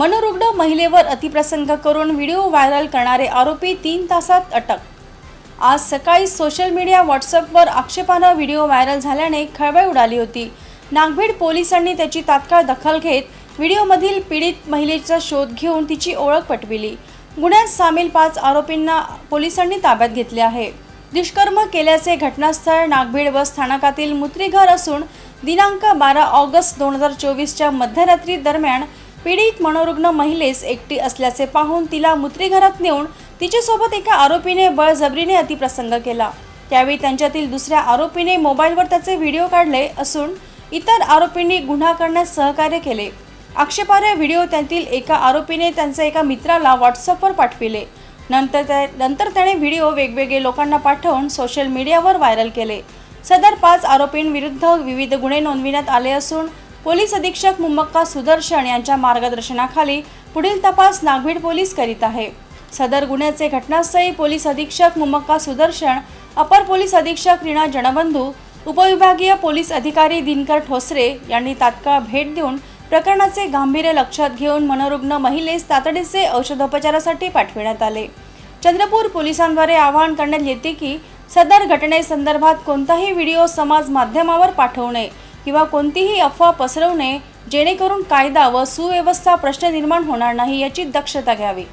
मनोरुग्ण महिलेवर अतिप्रसंग करून व्हिडिओ व्हायरल करणारे आरोपी तीन तासात अटक. आज सकाळी सोशल मीडिया व्हॉट्सअपवर आक्षेपानं व्हिडिओ व्हायरल झाल्याने खळबळ उडाली होती. नागभीड पोलिसांनी त्याची तात्काळ दखल घेत व्हिडिओमधील पीडित महिलेचा शोध घेऊन तिची ओळख पटविली. गुन्ह्यात सामील पाच आरोपींना पोलिसांनी ताब्यात घेतले आहे. दुष्कर्म केल्याचे घटनास्थळ नागभीड बस स्थानकातील मुत्रीघर असून दिनांक बारा ऑगस्ट दोन हजार चोवीसच्या मध्यरात्री दरम्यान पीडित मनोरुग्ण महिलेस एकटी असल्याचे पाहून तिला मुत्रीघरात नेऊन तिच्यासोबत एका आरोपीने बळजबरीने अतिप्रसंग केला. त्यावेळी त्यांच्यातील दुसऱ्या आरोपीने मोबाईलवर त्याचे व्हिडिओ काढले असून इतर आरोपींनी गुन्हा करण्यास सहकार्य केले. आक्षेपार्ह व्हिडिओ त्यातील एका आरोपीने त्यांच्या एका मित्राला व्हॉट्सअपवर पाठविले. नंतर त्या नंतर त्याने व्हिडिओ वेगवेगळे लोकांना पाठवून सोशल मीडियावर व्हायरल केले. सदर पाच आरोपींविरुद्ध विविध गुन्हे नोंदविण्यात आले असून पोलीस अधीक्षक मुम्मक्का सुदर्शन यांच्या मार्गदर्शनाखाली पुढील तपास नागभीड पोलीस करीत आहे. सदर गुन्ह्याचे घटनास्थळी पोलीस अधीक्षक मुम्मक्का सुदर्शन अपर पोलीस अधीक्षक रीणा जनबंधू उपविभागीय पोलीस अधिकारी दिनकर ठोसरे यांनी तात्काळ भेट देऊन प्रकरणाचे गांभीर्य लक्षात घेऊन मनोरुग्ण महिलेस तातडीचे औषधोपचारासाठी पाठविण्यात आले. चंद्रपूर पोलिसांद्वारे आवाहन करण्यात येते की सदर घटनेसंदर्भात कोणताही व्हिडिओ समाज माध्यमावर पाठवू नये. किंवा कोणतीही अफवा पसरवू नये जेणेकरून कायदा व सुव्यवस्था प्रश्न निर्माण होणार नाही याची दक्षता घ्यावी.